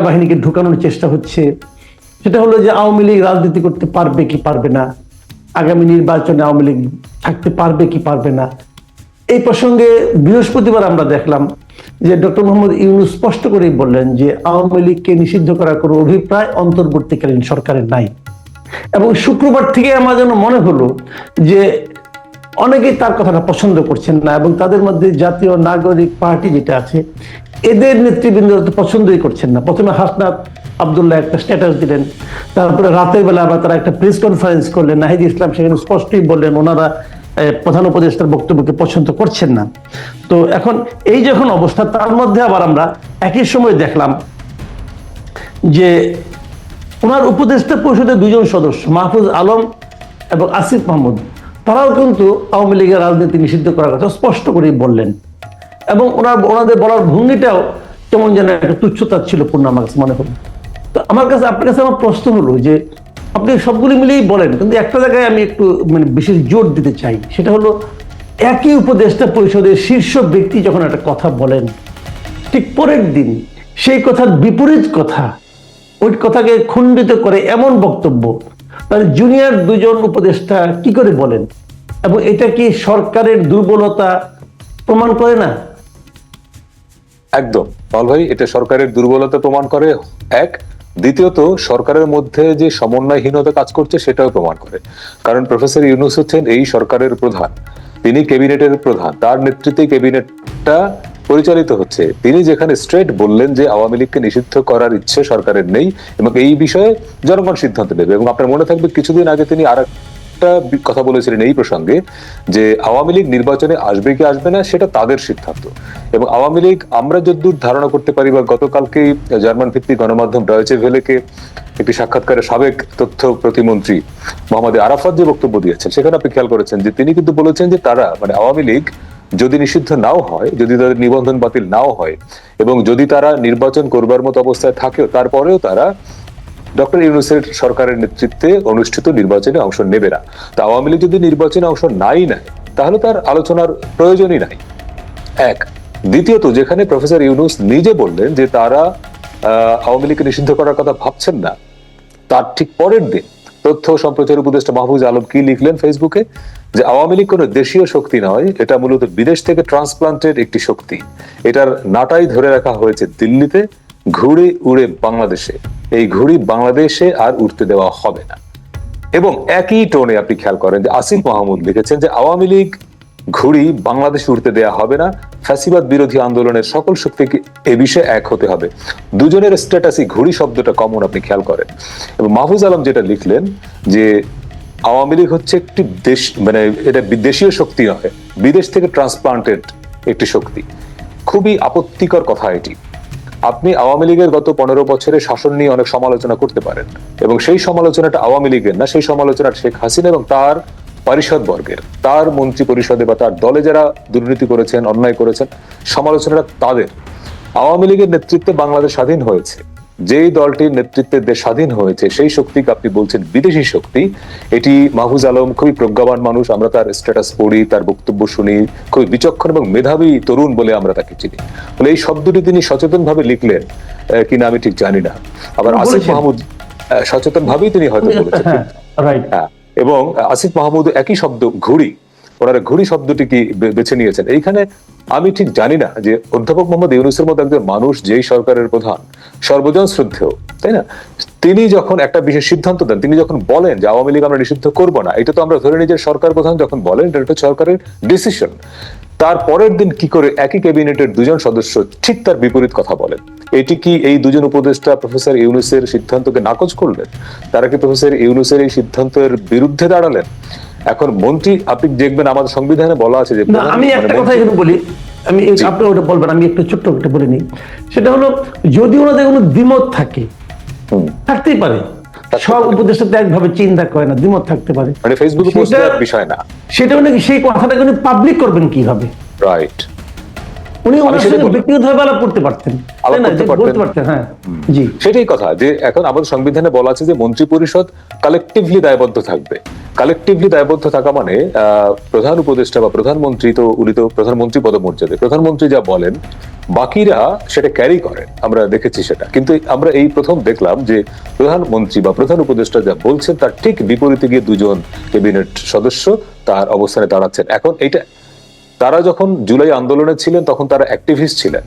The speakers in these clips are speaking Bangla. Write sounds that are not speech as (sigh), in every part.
বাহিনীকে ঢুকানোর চেষ্টা হচ্ছে। সেটা হলো যে আওয়ামী লীগ রাজনীতি করতে পারবে কি পারবে না? আগামী নির্বাচনে আওয়ামী লীগ থাকতে পারবে কি পারবে না? এই প্রসঙ্গে বৃহস্পতিবার আমরা দেখলাম যে ডক্টর মোহাম্মদ ইউনুস স্পষ্ট করেই বললেন যে আওয়ামী লীগকে নিষিদ্ধ করার কোনো অভিপ্রায় অন্তর্বর্তীকালীন সরকারের নাই। এবং শুক্রবার থেকে আমার যেন মনে হলো যে অনেকেই তার কথাটা পছন্দ করছেন না এবং তাদের মধ্যে জাতীয় নাগরিক পার্টি যেটা আছে, এদের নেতৃবৃন্দ পছন্দই করছেন না। প্রথমে হাসনাত আবদুল্লাহ একটা স্ট্যাটাস দিলেন, তারপরে রাতের বেলা আবার তারা একটা প্রেস কনফারেন্স করলেন। নাহিদ ইসলাম সেখানে স্পষ্টই বললেন, ওনারা প্রধান উপদেষ্টার বক্তব্যকে পছন্দ করছেন না। তো এখন এই যখন অবস্থা, তার মধ্যে আবার আমরা একই সময় দেখলাম যে ওনার উপদেষ্টা পরিষদের দুজন সদস্য, মাহফুজ আলম এবং আসিফ মাহমুদ তারাও কিন্তু আওয়ামী লীগের রাজনীতি নিষিদ্ধ করার কথা স্পষ্ট করেই বললেন। এবং ওনার ওনাদের বলার ভঙ্গিটাও কেমন যেন একটা তুচ্ছতা ছিল পূর্ণ আমার কাছে মনে হলো। তো আমার কাছে, আপনার কাছে আমার প্রশ্ন হলো যে, আপনি সবগুলি মিলেই বলেন, কিন্তু একটা জায়গায় আমি একটু মানে বিশেষ জোর দিতে চাই, সেটা হলো একই উপদেষ্টা পরিষদের শীর্ষ ব্যক্তি যখন একটা কথা বলেন, ঠিক পরের দিন সেই কথার বিপরীত কথা, ওই কথাকে খণ্ডিত করে এমন বক্তব্য তাহলে জুনিয়র দুজন উপদেষ্টা কি করে বলেন? এবং এটা কি সরকারের দুর্বলতা প্রমাণ করে না? একদম। পাল ভাই, এটা সরকারের দুর্বলতা প্রমাণ করে। এক, দ্বিতীয়ত, সরকারের মধ্যে যে সমন্বয়হীনতা কাজ করছে, সেটাও প্রমাণ করে। কারণ প্রফেসর ইউনুস হচ্ছেন এই সরকারের প্রধান। তিনি ক্যাবিনেটের প্রধান। তার নেতৃত্বে ক্যাবিনেটটা পরিচালিত হচ্ছে। তিনি যেখানে স্ট্রেট বললেন যে আওয়ামী লীগকে নিষিদ্ধ করার ইচ্ছে সরকারের নেই এবং এই বিষয়ে জনগণ সিদ্ধান্ত নেবে এবং আপনার মনে থাকবে কিছুদিন আগে তিনি আর একটা কথা বলেছিলেন এই প্রসঙ্গে যে আওয়ামী লীগ নির্বাচনে আসবে কি আসবে না সেটা তাদের সিদ্ধান্ত। এবং আওয়ামী লীগ আমরা যদ্দূর ধারণা করতে পারি বা গতকালকেই জার্মান ভিত্তিক গণমাধ্যম ডয়েচে ভেলেকে একটি সাক্ষাৎকারে সাবেক তথ্য প্রতিমন্ত্রী মোহাম্মদ আরাফাত যে বক্তব্য দিয়েছেন, সেখানে আপনি খেয়াল করেছেন যে তিনি কিন্তু বলেছেন যে তারা মানে আওয়ামী লীগ যদি নিষিদ্ধ নাও হয়, যদি তাদের নিবন্ধন বাতিল নাও হয়, এবং যদি তারা নির্বাচন করবার মতো অবস্থায় থাকেও, তারপরেও তারা ডক্টর ইউনুসের সরকারের নেতৃত্বে অনুষ্ঠিত নির্বাচনে অংশ নেবে না। তা আওয়ামী লীগ যদি নির্বাচনে অংশ নাই নেয়, তাহলে তার আলোচনার প্রয়োজনই নাই। এক। দ্বিতীয়ত, যেখানে প্রফেসর ইউনুস নিজে বললেন যে তারা আওয়ামী লীগকে নিষিদ্ধ করার কথা ভাবছেন না, তার ঠিক পরের দিন তথ্য সম্প্রচার উপদেষ্টা মাহফুজ আলম কি লিখলেন ফেসবুকে? যে আওয়ামী লীগ কোনো দেশীয় শক্তি নয়, এটা মূলত বিদেশ থেকে ট্রান্সপ্লান্টেড একটি শক্তি। এটার নাটাই ধরে রাখা হয়েছে দিল্লিতে, ঘুড়ি উড়ে বাংলাদেশে। এই ঘুড়ি বাংলাদেশে আর উঠতে দেওয়া হবে না। এবং একই টোনে আপনি খেয়াল করেন যে আসিফ মাহমুদ লিখেছেন যে আওয়ামী লীগ ঘুড়ি বাংলাদেশে উঠতে দেয়া হবে না। ফ্যাসিবাদ বিরোধী আন্দোলনের সকল শক্তিকে এ বিষয়ে এক হতে হবে? দুজনের স্ট্যাটাসই ঘুড়ি শব্দটা কমন আপনি খেয়াল করেন। এবং মাহফুজ আলম যেটা লিখলেন যে, আওয়ামী লীগ হচ্ছে একটি দেশ মানে এটা বিদেশীয় শক্তি নয়, বিদেশ থেকে ট্রান্সপ্লান্টেড একটি শক্তি। খুবই আপত্তিকর কথা এটি। আপনি আওয়ামী লীগের গত পনেরো বছরের শাসন নিয়ে অনেক সমালোচনা করতে পারেন। এবং সেই সমালোচনাটা আওয়ামী লীগের না, সেই সমালোচনাটা শেখ হাসিনা এবং তার পরিষদ বর্গের তার মন্ত্রী পরিষদে বা তার দলে যারা দুর্নীতি করেছেন অন্যায় করেছেন সমালোচনাটা তাদের। আওয়ামী লীগের নেতৃত্বে বাংলাদেশ স্বাধীন হয়েছে। যেই দলটির নেতৃত্বে দেশ স্বাধীন হয়েছে সেই শক্তিকে আপনি বলছেন বিদেশি শক্তি। এটি মাহফুজ আলম খুবই প্রজ্ঞাবান মানুষ আমরা তার স্ট্যাটাস পড়ি তার বক্তব্য শুনি খুবই বিচক্ষণ এবং মেধাবী তরুণ বলে আমরা তাকে চিনি। ফলে এই শব্দটি তিনি সচেতন ভাবে লিখলেন কিনা আমি ঠিক জানি না। আবার আসিফ মাহমুদ সচেতন ভাবেই তিনি হয়তো বলেছেন। হ্যাঁ রাইট হ্যাঁ। এবং আসিফ মাহমুদ একই শব্দ ঘুড়ি। ওনারা ঘুড়ি শব্দটি কি বেছে নিয়েছেন। এইখানে আমি ঠিক জানি না যে অধ্যাপক মোহাম্মদ ইউনুসের মতো একজন মানুষ যেই সরকারের প্রধান, সর্বজন শ্রদ্ধেয়, তাই না? তিনি যখন একটা বিশেষ সিদ্ধান্ত দেন, তিনি যখন বলেন যে আওয়ামী লীগ আমরা নিষিদ্ধ করব না, এটা তো আমরা ধরে নিই যে সরকার প্রধান যখন বলেন, এটা একটা সরকারের ডিসিশন তার পরের দিন কি করে একই ক্যাবিনেটের দুজন সদস্য ঠিক তার বিপরীত কথা বলেন? এটি কি এই দুজন উপদেষ্টা প্রফেসর ইউনুসের সিদ্ধান্তকে নাকচ করলেন? তারা কি প্রফেসর ইউনুসের এই সিদ্ধান্তের বিরুদ্ধে দাঁড়ালেন? এখন মন্ত্রী আপনি দেখবেন আমাদের সংবিধানে বলা আছে যে আমি একটা কথা এখানে বলি। আমি আপনি ওটা বলবেন আমি একটু ছোট্ট একটা বলে নিই। সেটা হলো যদি ওনাদের কোনো দ্বিমত থাকে থাকতেই পারে। সব উপদেষ্টা তো একভাবে চিন্তা করে না দ্বিমত থাকতে পারে। মানে ফেসবুকে পোস্ট বিষয় না। সেটা মানে সেই কথাটা কিন্তু পাবলিক করবেন কীভাবে? রাইট উনি ব্যক্তিগতভাবে করতে পারতেন? করতে পারতেন। হ্যাঁ। জি। সেটাই কথা। যে এখন আমাদের সংবিধানে বলা আছে যে মন্ত্রী পরিষদ কালেকটিভলি দায়বদ্ধ থাকবে। কালেকটিভলি দায়বদ্ধ থাকা মানে প্রধান উপদেষ্টা বা প্রধানমন্ত্রী তো উনি তো প্রধানমন্ত্রী পদমর্যাদে। প্রধানমন্ত্রী যা বলেন বাকিরা সেটা ক্যারি করেন। আমরা দেখেছি সেটা। কিন্তু আমরা এই প্রথম দেখলাম যে প্রধানমন্ত্রী বা প্রধান উপদেষ্টা যা বলছেন তার ঠিক বিপরীতে গিয়ে দুজন ক্যাবিনেট সদস্য তার অবস্থানে দাঁড়াচ্ছেন। এখন এটা তারা যখন জুলাই আন্দোলনে ছিলেন, তখন তারা অ্যাক্টিভিস্ট ছিলেন।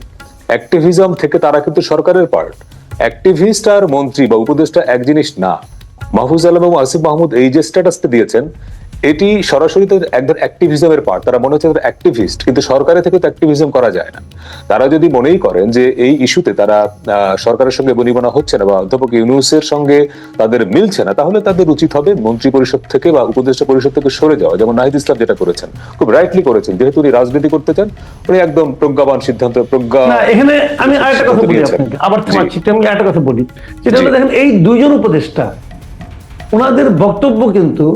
অ্যাক্টিভিজম থেকে তারা কিন্তু সরকারের পার্ট অ্যাক্টিভিস্ট আর মন্ত্রী বা উপদেষ্টা এক জিনিস না। মাহফুজ আলম এবং আসিফ মাহমুদ এই যে স্ট্যাটাসটা দিয়েছেন এটি সরাসরি তো একদম অ্যাক্টিভিজমের পার্ট তারা মনে হচ্ছে তারা অ্যাক্টিভিস্ট কিন্তু সরকারের থেকে তো অ্যাক্টিভিজম করা যায় না তারা যদি মনেই করেন যে এই ইস্যুতে তারা সরকারের সঙ্গে বনিবনা হচ্ছে না বা অধ্যাপক ইউনুসের সঙ্গে তাদের মিলছে না তাহলে তাদের উচিত হবে মন্ত্রী পরিষদ থেকে বা উপদেষ্টা পরিষদ থেকে সরে যাওয়া যেমন নাহিদ ইসলাম যেটা করেছেন খুব রাইটলি করেছেন যেহেতু উনি রাজনীতি করতে চান উনি একদম প্রজ্ঞাবান সিদ্ধান্ত প্রজ্ঞা না এখানে আমি আরেকটা কথা বলি। আপনাকে আবার। থামাচ্ছি একটু আমি আরেকটা কথা বলি হলো দেখেন এই দুইজন উপদেষ্টা ওনাদের বক্তব্য কিন্তু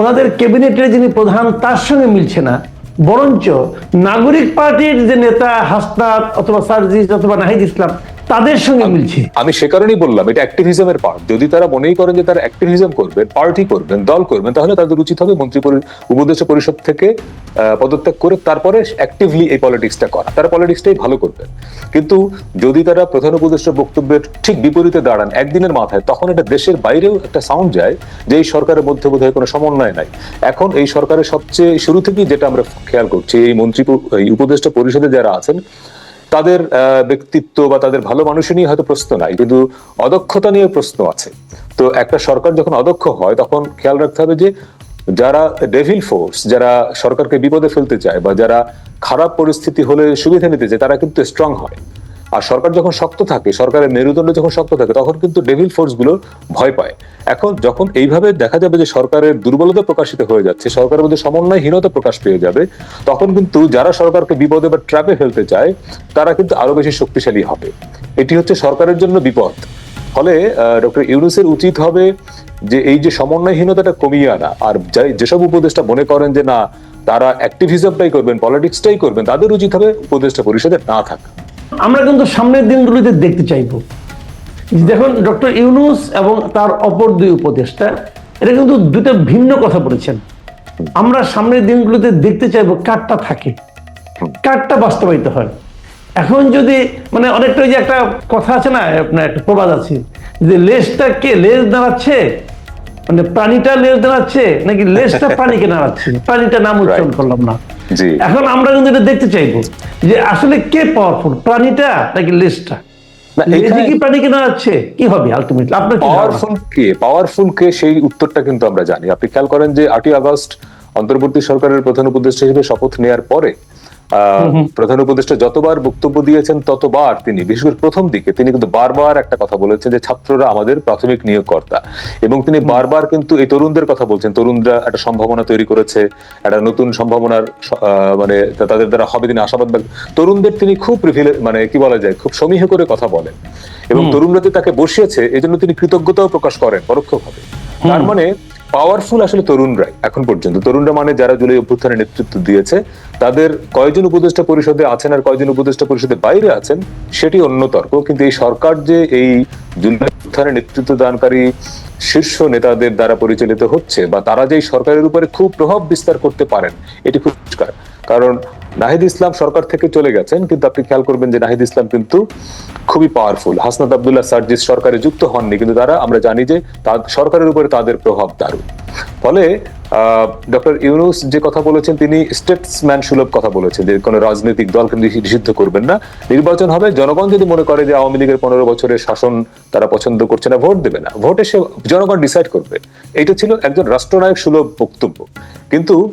ওনাদের ক্যাবিনেটের যিনি প্রধান, তার সঙ্গে মিলছে না। বরঞ্চ নাগরিক পার্টির যে নেতা হাসনাত অথবা সার্জিস অথবা নাহিদ ইসলাম তাদের সঙ্গে মিলছে। আমি সে কারণেই বললাম এটা অ্যাক্টিভিজমের পার্ট যদি তারা মনেই করেন যে তারা অ্যাক্টিভিজম করবেন পার্টি করবেন দল করবেন তাহলে তাদের উচিত হবে মন্ত্রী উপদেষ্টা পরিষদ থেকে পদত্যাগ করে তারপরে অ্যাক্টিভলি এই পলিটিক্সটা করা। তারা পলিটিক্সটাই ভালো করবেন। কিন্তু যদি তারা প্রধান উপদেষ্টা বক্তব্যের ঠিক বিপরীতে দাঁড়ান একদিনের মাথায় তখন এটা দেশের বাইরেও একটা সাউন্ড যায় যে এই সরকারের মধ্যে বোধহয় কোনো সমন্বয় নাই। এখন এই সরকারের সবচেয়ে শুরু থেকেই যেটা আমরা খেয়াল করছি এই মন্ত্রী এই উপদেষ্টা পরিষদে যারা আছেন তাদের ব্যক্তিত্ব বা তাদের ভালো মানুষ নিয়ে হয়তো প্রশ্ন নাই, কিন্তু অদক্ষতা নিয়ে প্রশ্ন আছে। তো একটা সরকার যখন অদক্ষ হয়, তখন খেয়াল রাখতে হবে যে যারা ডেভিল ফোর্স যারা সরকারকে বিপদে ফেলতে চায় বা যারা খারাপ পরিস্থিতি হলে সুবিধা নিতে চায়, তারা কিন্তু স্ট্রং হয়। আর সরকার যখন শক্ত থাকে, সরকারের মেরুদণ্ড যখন শক্ত থাকে, তখন কিন্তু ডেভিল ফোর্সগুলো ভয় পায়। এখন যখন এইভাবে দেখা যাবে যে সরকারের দুর্বলতা প্রকাশিত হয়ে যাচ্ছে, সরকারের মধ্যে সমন্বয়হীনতা প্রকাশ পেয়ে যাবে, তখন কিন্তু যারা সরকারকে বিপদে বা ট্র্যাপে ফেলতে চায়, তারা কিন্তু আরও বেশি শক্তিশালী হবে। এটি হচ্ছে সরকারের জন্য বিপদ। ফলে ডক্টর ইউনুসের উচিত হবে যে এই যে সমন্বয়হীনতাটা কমিয়ে আনা, আর যেসব উপদেষ্টা মনে করেন যে না, তারা অ্যাক্টিভিজমটাই করবেন পলিটিক্সটাই করবেন, তাদের উচিত হবে উপদেষ্টা পরিষদে না থাকা। আমরা কিন্তু সামনের দিনগুলিতে দেখতে চাইব। দেখুন ডক্টর ইউনুস এবং তার অপর দুই উপদেষ্টা এটা কিন্তু দুটো ভিন্ন কথা বলেছেন। আমরা সামনের দিনগুলিতে দেখতে চাইব কারটা থাকে কারটা বাস্তবায়িত হয়। এখন যদি মানে অনেকটা ওই যে একটা কথা আছে না আপনার একটা প্রবাদ আছে যে লেজটা কে লেজ দাঁড়াচ্ছে মানে প্রাণীটা লেজ দাঁড়াচ্ছে নাকি লেজটা (laughs) প্রাণীকে দাঁড়াচ্ছে প্রাণীটা নাম উচ্চারণ করলাম না। এখন আমরা কিন্তু এটা দেখতে চাইব যে আসলে কে পাওয়ারফুল প্রাণীটা নাকি? পাওয়ারফুল কে সেই উত্তরটা কিন্তু আমরা জানি। আপনি খেয়াল করেন যে আটই আগস্ট অন্তর্বর্তী সরকারের প্রধান উপদেষ্টা হিসেবে শপথ নেওয়ার পরে প্রধান উপদেষ্টা যতবার বক্তব্য দিয়েছেন ততবার তিনি বিশেষ করে প্রথম দিকে তিনি কিন্তু বারবার একটা কথা বলেছেন যে ছাত্ররা আমাদের প্রাথমিক নিয়োগকর্তা। এবং তিনি বারবার কিন্তু এই তরুণদের কথা বলছেন। তরুণরা একটা সম্ভাবনা তৈরি করেছে একটা নতুন সম্ভাবনার মানে তাদের দ্বারা হবে তিনি আশাবাদ তরুণদের তিনি খুব মানে কি বলা যায় খুব সমীহ করে কথা বলেন। এবং তরুণরা যে তাকে বসিয়েছে এই জন্য তিনি কৃতজ্ঞতাও প্রকাশ করেন পরোক্ষভাবে। তার মানে পাওয়ারফুল আসলে তরুণরাই এখন পর্যন্ত। তরুণরা মানে যারা জুলাই অভ্যুত্থানের নেতৃত্ব দিয়েছে, তাদের কয়জন উপদেষ্টা পরিষদে আছেন আর কয়জন উপদেষ্টা পরিষদে বাইরে আছেন, সেটি অন্য তর্ক কিন্তু এই সরকার যে এই জুলাই অভ্যুত্থানের নেতৃত্ব দানকারী শীর্ষ নেতাদের দ্বারা পরিচালিত হচ্ছে বা তারা যে সরকারের উপরে খুব প্রভাব বিস্তার করতে পারেন, এটি খুব কারণ নাহিদ ইসলাম সরকার থেকে চলে গেছেন, কিন্তু আপনি খেয়াল করবেন যে নাহিদ ইসলাম কিন্তু খুবই পাওয়ারফুল হাসনাত আবদুল্লাহ সার্জিস সরকারে যুক্ত হননি, কিন্তু তারা, আমরা জানি যে সরকারের উপরে তাদের প্রভাব দারুণ। ফলে ডক্টর ইউনুস যে কথা বলেছেন, তিনি স্টেটসম্যান সুলভ কথা বলেছেন যে কোনো রাজনৈতিক দলকে নিষি- নিষিদ্ধ করবেন না। নির্বাচন হবে, জনগণ যদি মনে করে যে আওয়ামী লীগের পনেরো বছরের শাসন তারা পছন্দ করছে না, ভোট দেবে না। ভোটে সে, জনগণ ডিসাইড করবে। এটা ছিল একজন রাষ্ট্রনায়ক সুলভ বক্তব্য। কিন্তু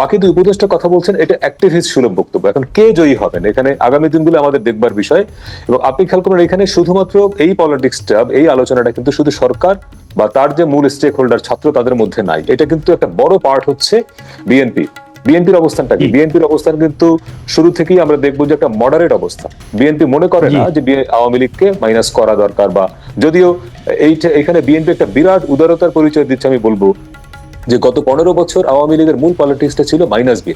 বাকি দুই উপদেষ্টা কথা বলছেন এটা অ্যাক্টিভিস্ট সুলভ বক্তব্য। এখন কে জয়ী হবেন? এখানে আগামী দিনগুলো আমাদের দেখবার বিষয়। এবং আপনি খেয়াল করুন এখানে শুধুমাত্র এই পলিটিক্সটা এই আলোচনাটা কিন্তু শুধু সরকার বা তার যে মূল স্টেক হোল্ডার ছাত্র তাদের মধ্যে নাই। এটা কিন্তু একটা বড় পার্ট হচ্ছে বিএনপি বিএনপির অবস্থানটা কি? বিএনপির অবস্থান কিন্তু শুরু থেকেই আমরা দেখব যে একটা মডারেট অবস্থা। বিএনপি মনে করে না যে আওয়ামী লীগকে মাইনাস করা দরকার বা যদিও এইটা এখানে বিএনপি একটা বিরাট উদারতার পরিচয় দিচ্ছে আমি বলব। যে গত পনেরো বছর আওয়ামী লীগের মূল পলিটিক্সটা ছিল মাইনাস বিএনপি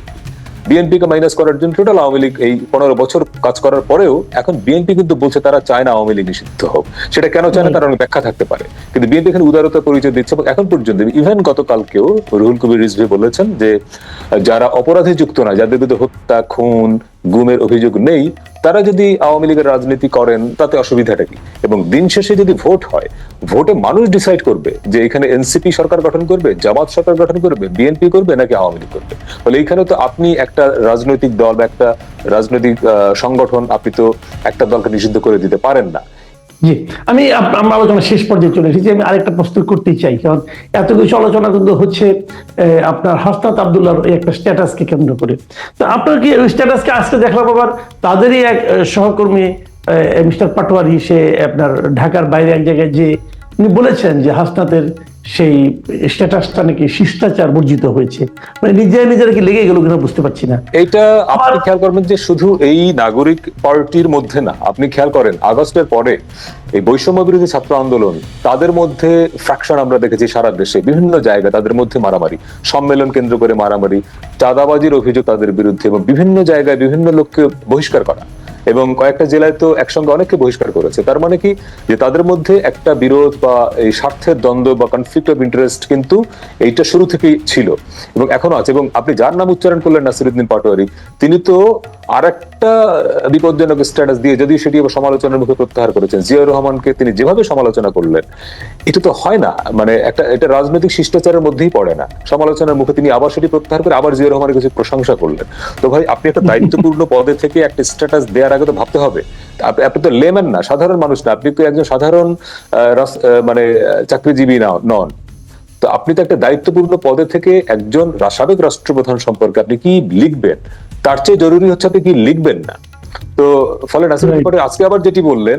বিএনপি কে মাইনাস করার জন্য টোটাল আওয়ামী লীগ এই পনেরো বছর কাজ করার পরেও এখন বিএনপি কিন্তু বলছে তারা চায় না আওয়ামী লীগ নিষিদ্ধ হোক। সেটা কেন চায় না? তার অনেক ব্যাখ্যা থাকতে পারে। কিন্তু বিএনপি এখানে উদারতা পরিচয় দিচ্ছে এবং এখন পর্যন্ত ইভেন গতকালকেও রুহুল কবির রিজভি বলেছেন যে যারা অপরাধে যুক্ত না যাদের বিরুদ্ধে হত্যা খুন গুমের অভিযোগ নেই, তারা যদি আওয়ামী লীগের রাজনীতি করেন, তাতে অসুবিধাটা কি? এবং দিন শেষে যদি ভোট হয়, ভোটে মানুষ ডিসাইড করবে যে এখানে এনসিপি সরকার গঠন করবে, জামাত সরকার গঠন করবে বিএনপি করবে, নাকি আওয়ামী লীগ করবে? ফলে এখানে তো আপনি একটা রাজনৈতিক দল বা একটা রাজনৈতিক সংগঠন আপনি তো একটা দলকে নিষিদ্ধ করে দিতে পারেন না। জি। আমি আমরা আলোচনা শেষ পর্যায়ে চলে এসেছি। আমি আরেকটা প্রশ্ন করতে চাই। কারণ এত কিছু আলোচনা কিন্তু হচ্ছে আপনার হাসনাত আবদুল্লাহর একটা স্ট্যাটাসকে কেন্দ্র করে। তো আপনার কি ওই স্ট্যাটাসকে আজকে দেখলাম আবার তাদেরই এক সহকর্মী মিস্টার পাটোয়ারি, সে আপনার ঢাকার বাইরে এক জায়গায় যে, উনি বলেছেন যে হাসনাতের সেই স্ট্যাটাসটা নাকি শিষ্টাচার বর্জিত হয়েছে। মানে নিজে নিজেরা কি লেগে গেল কিনা বুঝতে পারছি না। এইটা আপনি খেয়াল করবেন যে শুধু এই নাগরিক পার্টির মধ্যে না আপনি খেয়াল করেন আগস্টের পরে এই বৈষম্য বিরোধী ছাত্র আন্দোলন তাদের মধ্যে ফ্র্যাকশন আমরা দেখেছি সারা দেশে বিভিন্ন জায়গায় তাদের মধ্যে মারামারি সম্মেলন কেন্দ্র করে মারামারি চাঁদাবাজির অভিযোগ তাদের বিরুদ্ধে এবং বিভিন্ন জায়গায় বিভিন্ন লোককে বহিষ্কার করা। এবং কয়েকটা জেলায় তো একসঙ্গে অনেককে বহিষ্কার করেছে। তার মানে কি? যে তাদের মধ্যে একটা বিরোধ বা এই স্বার্থের দ্বন্দ্ব বা কনফ্লিক্ট অফ ইন্টারেস্ট কিন্তু এইটা শুরু থেকেই ছিল এবং এখনও আছে। এবং আপনি যার নাম উচ্চারণ করলেন নাসিরুদ্দিন পাটোয়ারি, তিনি তো আর একটা বিপজ্জনক স্ট্যাটাস দিয়ে যদি সেটি সমালোচনার মুখে প্রত্যাহার করেছেন, জিয়াউর রহমানকে তিনি যেভাবে সমালোচনা করলেন, এটা তো হয় না। মানে একটা, এটা রাজনৈতিক শিষ্টাচারের মধ্যেই পড়ে না। সমালোচনার মুখে তিনি আবার সেটি প্রত্যাহার করে আবার জিয়াউর রহমানের কিছু প্রশংসা করলেন। তো ভাই, আপনি একটা দায়িত্বপূর্ণ পদে থেকে একটা স্ট্যাটাস দেওয়ার আগে তো ভাবতে হবে। আপনি তো লেমেন না সাধারণ মানুষ না। আপনি তো একজন সাধারণ মানে চাকরিজীবী না নন। তো আপনি তো একটা দায়িত্বপূর্ণ পদে থেকে একজন সাবেক রাষ্ট্রপ্রধান সম্পর্কে আপনি কি লিখবেন? তার চেয়ে জরুরি হচ্ছে আপনি কি লিখবেন না। তো ফলে পরে আজকে আবার যেটি বললেন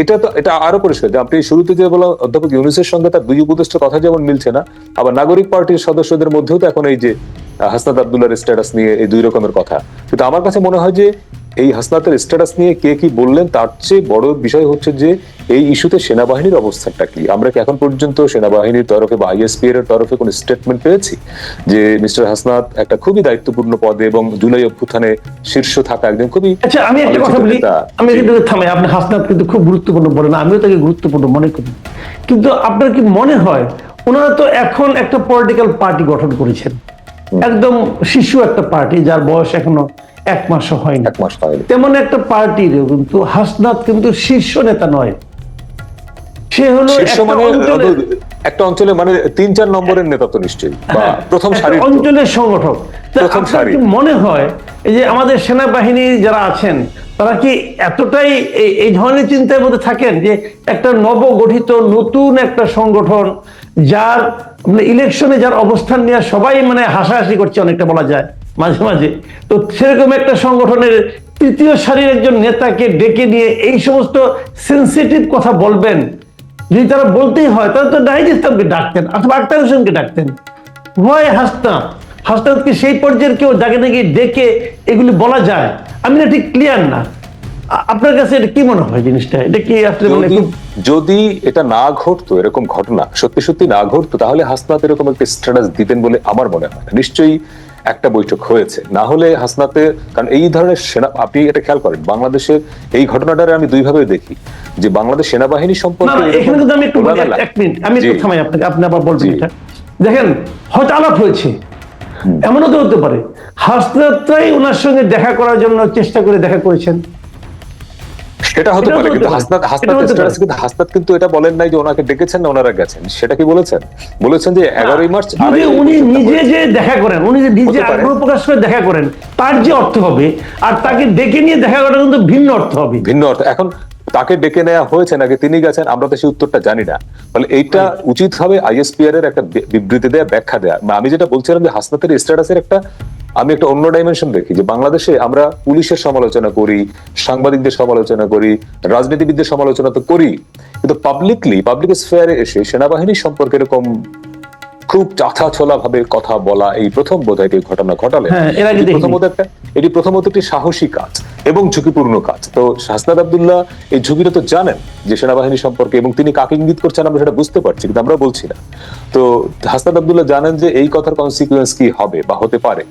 এটা তো এটা আরও পরিষ্কার যে আপনি শুরুতে যে বলা অধ্যাপক ইউনুসের সঙ্গে তার দুই উপদেষ্টার কথা যেমন মিলছে না আবার নাগরিক পার্টির সদস্যদের মধ্যেও তো এখন এই যে আহ, হাসনাত আব্দুল্লাহর স্ট্যাটাস নিয়ে এই দুই রকমের কথা। কিন্তু আমার কাছে মনে হয় যে এই হাসনাতের স্ট্যাটাস নিয়ে কে কি বললেন তার চেয়ে বড় বিষয় হচ্ছে যে এই ইস্যুতে সেনাবাহিনীর অবস্থানটা কি? আমরা কি এখন পর্যন্ত সেনাবাহিনীর তরফে বা আইএসপি এর তরফে কোনো স্টেটমেন্ট পেয়েছি যে মিস্টার হাসনাত একটা খুবই দায়িত্বপূর্ণ পদে এবং জুলাই অভ্যুত্থানে শীর্ষ থাকা একজন খুবই আচ্ছা আমি একটা কথা বলি। আমি। কিন্তু থামাই আপনি হাসনাত কিন্তু খুব গুরুত্বপূর্ণ বলেন আমিও তাকে গুরুত্বপূর্ণ মনে করি। কিন্তু আপনার কি মনে হয় ওনারা তো এখন একটা পলিটিক্যাল পার্টি গঠন করেছেন। একদম শিশু একটা পার্টি যার বয়স এখনও এক মাসও হয়নি। এক মাস হয়নি। তেমন একটা পার্টির কিন্তু হাসনাত কিন্তু শীর্ষ নেতা নয়। সে হলো একটা মানে অঞ্চলে মানে তিন চার নম্বরের নেতা তো নিশ্চয়ই বা হ্যাঁ, প্রথম সারির অঞ্চলের সংগঠক। প্রথম সারি। মনে হয় এই যে আমাদের সেনাবাহিনী যারা আছেন তারা কি এতটাই এই- এই ধরনের চিন্তার মধ্যে থাকেন যে একটা নবগঠিত নতুন একটা সংগঠন যার মানে ইলেকশনে যার অবস্থান নিয়ে সবাই মানে হাসাহাসি করছে অনেকটা বলা যায়? মাঝে মাঝে। তো সেরকম একটা সংগঠনের তৃতীয় সারির একজন নেতাকে ডেকে নিয়ে এই সমস্ত সেন্সিটিভ কথা বলবেন যদি তারা বলতেই হয় তাহলে তো নাহিদ ইসলামকে ডাকতেন অথবা আক্তার হোসেনকে ডাকতেন। ভয় হাসতাম হাসতামকে সেই পর্যায়ের কেউ ডাকে নাকি ডেকে এগুলি বলা যায়। আমি না ঠিক ক্লিয়ার না। আপনার কাছে এটা কি মনে হয় জিনিসটা? এটা কি আসলে মানে যদি এটা না ঘটতো এরকম ঘটনা সত্যি সত্যি না ঘটতো তাহলে হাসনাত এরকম একটা স্ট্যাটাস দিতেন বলে আমার মনে হয়। নিশ্চয়ই একটা বৈঠক হয়েছে। না হলে হাসনাতে কারণ এই ধরনের সেনা আপনি এটা খেয়াল করেন বাংলাদেশের এই ঘটনাটা আমি দুই ভাবে দেখি। যে বাংলাদেশ সেনাবাহিনী সম্পর্কে এখানে আমি একটু বলি, এক- এক মিনিট আমি থামাই আপনাকে আপনি আবার বলবেন এটা। দেখেন হয়তো আলাপ হয়েছে। এমনও তো হতে পারে। হাসনাতরাই ওনার সঙ্গে দেখা করার জন্য চেষ্টা করে দেখা করেছেন। সেটা হতে পারে কিন্তু হাসনাত হাসনাত স্ট্যাটাস কিন্তু হাসনাত কিন্তু এটা বলেন নাই যে ওনাকে ডেকেছেন না ওনারা গেছেন। সেটা কি বলেছেন? বলেছেন যে এগারোই মার্চ উনি নিজে যে দেখা করেন উনি যে নিজে আগ্রহ প্রকাশ করে দেখা করেন তার যে অর্থ হবে আর তাকে ডেকে নিয়ে দেখা করা কিন্তু ভিন্ন অর্থ হবে। ভিন্ন অর্থ। এখন তাকে ডেকে নেওয়া হয়েছে নাকি তিনি গেছেন আমরা তো সেই উত্তরটা জানি না। ফলে এইটা উচিত হবে আইএসপিআর এর একটা বিবৃতি দেয়া ব্যাখ্যা দেয়া। মানে আমি যেটা বলছিলাম যে হাসনাতের স্ট্যাটাসের একটা আমি একটা অন্য ডাইমেনশন দেখি যে বাংলাদেশে আমরা পুলিশের সমালোচনা করি সাংবাদিকদের সমালোচনা করি রাজনীতিবিদদের সমালোচনা তো করি। কিন্তু পাবলিকলি পাবলিক স্ফেয়ারে এসে সেনাবাহিনী সম্পর্কে এরকম খুব চাথা ছোলা ভাবে কথা বলা এই প্রথম বোধহয় এই ঘটনা ঘটালেন হ্যাঁ, প্রথমত একটা এটি প্রথমত একটি সাহসী কাজ। এবং ঝুঁকিপূর্ণ কাজ। তো হাসনাদ আব্দুল্লাহ এই ঝুঁকিটা তো জানেন যে সেনাবাহিনী সম্পর্কে এবং তিনি কাকে ইঙ্গিত করছেন আমরা সেটা বুঝতে পারছি, কিন্তু আমরা বলছি না। তো হাসনাদ আব্দুল্লাহ জানেন যে এই কথার কনসিকুয়েন্স কি হবে বা হতে পারে।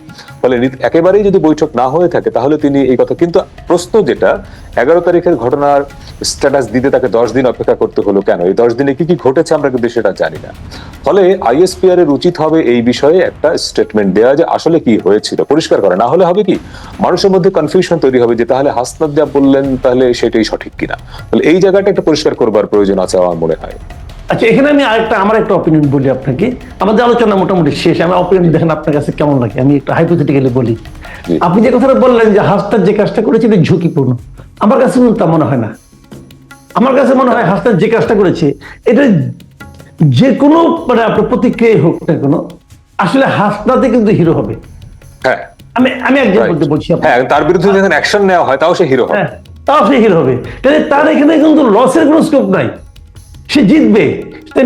ফলে একেবারেই যদি বৈঠক না হয়ে থাকে, তাহলে তিনি এই কথা, কিন্তু প্রশ্ন যেটা, এগারো তারিখের ঘটনার স্ট্যাটাস দিতে তাকে দশ দিন অপেক্ষা করতে হলো কেন? এই দশ দিনে কি কি ঘটেছে আমরা কিন্তু সেটা জানি না। ফলে আইএসপিআর এর উচিত হবে এই বিষয়ে একটা স্টেটমেন্ট দেওয়া যে আসলে কি হয়েছিল, পরিষ্কার করা। না হলে হবে কি? মানুষের মধ্যে কনফিউশন তৈরি হবে যে তাহলে হাসনাদ যা বললেন তাহলে সেটাই সঠিক কিনা? তাহলে এই জায়গাটা একটা পরিষ্কার করবার প্রয়োজন আছে আমার মনে হয়। আচ্ছা এখানে আমি আরেকটা আমার একটা অপিনিয়ন বলি আপনাকে। আমাদের আলোচনা মোটামুটি শেষ। আমার অপিনিয়ন দেখেন আপনার কাছে কেমন লাগে? আমি একটু হাইপোথেটিক্যালি বলি। আপনি যে কথাটা বললেন যে হাসতার যে কাজটা করেছে এটা ঝুঁকিপূর্ণ। আমার কাছে কিন্তু তা মনে হয় না। আমার কাছে মনে হয় হাসতার যে কাজটা করেছে এটা যে কোনো মানে আপনার প্রতিক্রিয়া হোক না কোনো আসলে হাসনাতে কিন্তু হিরো হবে। হ্যাঁ। আমি আমি একজন বলতে বলছি হ্যাঁ তার বিরুদ্ধে যখন অ্যাকশন নেওয়া হয় তাও সে হিরো হয় হ্যাঁ তাও সে হিরো হবে। তাহলে তার এখানে কিন্তু লসের কোনো স্কোপ নাই। সে জিতবে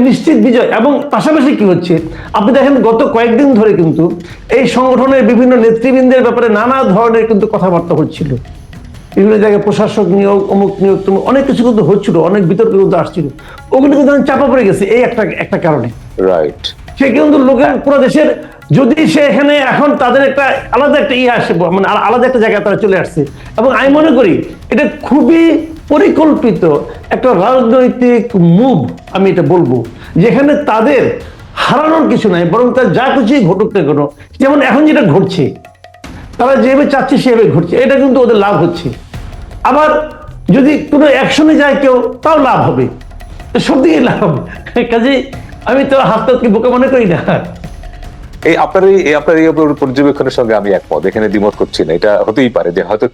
নিশ্চিত বিজয়। এবং পাশাপাশি কি হচ্ছে আপনি দেখেন গত কয়েকদিন ধরে কিন্তু এই সংগঠনের বিভিন্ন নেতৃবৃন্দের ব্যাপারে নানা ধরনের কিন্তু কথাবার্তা হচ্ছিল। বিভিন্ন জায়গায় প্রশাসক নিয়োগ অমুক নিয়োগ তমুক অনেক কিছু কিন্তু হচ্ছিল অনেক বিতর্ক কিন্তু আসছিল। ওগুলো কিন্তু চাপা পড়ে গেছে এই একটা একটা কারণে। রাইট সে কিন্তু লোকের পুরো দেশের যদি সে এখানে এখন তাদের একটা আলাদা একটা ইয়ে আসে মানে আলাদা একটা জায়গায় তারা চলে আসছে। এবং আমি মনে করি এটা খুবই পরিকল্পিত একটা রাজনৈতিক মুভ আমি এটা বলব। যেখানে তাদের হারানোর কিছু নাই, বরং তার যা কিছুই ঘটুক না কেন, যেমন এখন যেটা ঘটছে, তারা যেভাবে চাচ্ছে সেভাবে ঘটছে, এটা কিন্তু ওদের লাভ হচ্ছে। আবার যদি কোনো অ্যাকশনে যায় কেউ, তাও লাভ হবে। সব দিকে লাভ কাজে আমি তো হাসতাতকে বোকা মনে করি না? এই আপনার এই আপনার এই পর্যবেক্ষণের সঙ্গে আমি একমত। এখানে দ্বিমত করছি না। এটা হতেই পারে যে হয়তো